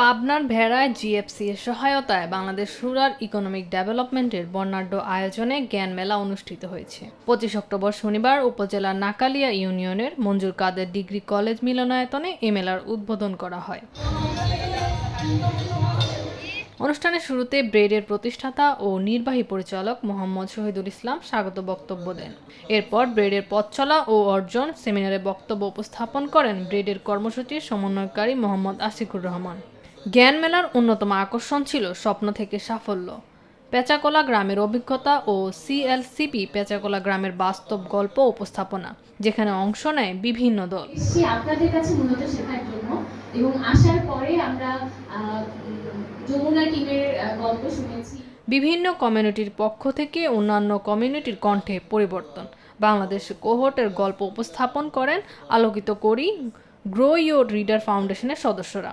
পাবনার ভেড়ায় জিএফসি এর সহায়তায় বাংলাদেশ রুরাল ইকোনমিক ডেভেলপমেন্টের বর্ণাঢ্য আয়োজনে জ্ঞান মেলা অনুষ্ঠিত হয়েছে। পঁচিশ অক্টোবর শনিবার উপজেলার নাকালিয়া ইউনিয়নের মঞ্জুর কাদের ডিগ্রি কলেজ মিলনায়তনে এ মেলার উদ্বোধন করা হয়। অনুষ্ঠানের শুরুতে ব্রেডের প্রতিষ্ঠাতা ও নির্বাহী পরিচালক মোহাম্মদ শহীদুল ইসলাম স্বাগত বক্তব্য দেন। এরপর ব্রেডের পথচলা ও অর্জন সেমিনারে বক্তব্য উপস্থাপন করেন ব্রেডের কর্মসূচির সমন্বয়কারী মোহাম্মদ আশিকুর রহমান। জ্ঞান মেলার অন্যতম আকর্ষণ ছিল স্বপ্ন থেকে সাফল্য। পেঁচাকোলা গ্রামের অভিজ্ঞতা ও সিএলসিপি পেঁচাকোলা গ্রামের বাস্তব গল্প উপস্থাপনা যেখানে অংশ নেয় বিভিন্ন দল। আপনাদের কাছে মূলত শেখার জন্য এবং আসার পরে আমরা যমুনা টিমের গল্প শুনেছি। বিভিন্ন কমিউনিটির পক্ষ থেকে অন্যান্য কমিউনিটির কণ্ঠে পরিবর্তন। বাংলাদেশ কোহটের গল্প উপস্থাপন করেন আলোকিত করি গ্রো ইউর রিডার ফাউন্ডেশনের সদস্যরা।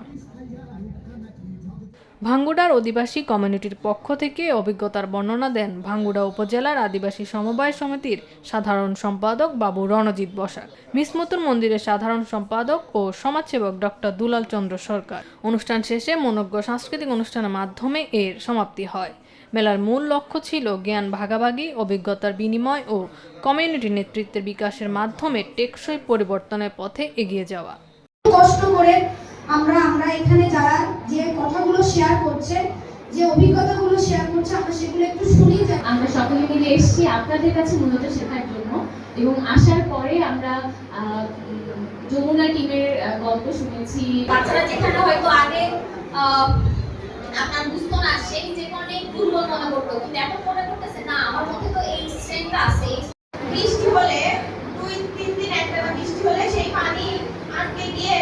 ভাঙ্গুড়ার অধিবাসী কমিউনিটির পক্ষ থেকে অভিজ্ঞতার বর্ণনা দেন ভাঙ্গুড়া উপজেলার আদিবাসী সমবায় সমিতির সাধারণ সম্পাদক বাবু রণজিৎ বসাক মিসমতুর মন্দিরের সাধারণ সম্পাদক ও সমাজসেবক ডক্টর দুলাল চন্দ্র সরকার। অনুষ্ঠান শেষে মনজ্ঞ সাংস্কৃতিক অনুষ্ঠানের মাধ্যমে এর সমাপ্তি হয়। মেলার মূল লক্ষ্য ছিল জ্ঞান ভাগাভাগি, অভিজ্ঞতার বিনিময় ও কমিউনিটি নেতৃত্বের বিকাশের মাধ্যমে টেকসই পরিবর্তনের পথে এগিয়ে যাওয়া। কষ্ট করে আমরা আমরা এখানে যারা যে কথাগুলো শেয়ার করছে যে অভিজ্ঞতাগুলো শেয়ার করছে আমরা সেগুলো একটু শুনি যে আমরা সকলে মিলে এসেছি আপনাদের কাছে মূলত শেখার জন্য এবং আসার পরে আমরা যমুনা টিমের গল্প শুনেছি। বাচ্চারা যেখানে হয়তো আগে আহ, আপনার বুঝতো না সেই যে অনেক দুর্বল মনে করতো। কিন্তু এখন মনে করতেছে না আমার মধ্যে তো এই স্ট্রেংথ আছে বৃষ্টি হলে দুই তিন দিন একটানা বৃষ্টি হলে সেই পানি আটকে গিয়ে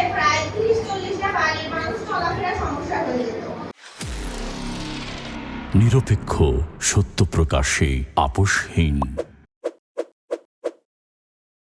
নিরপেক্ষ সত্য প্রকাশে আপোষহীন।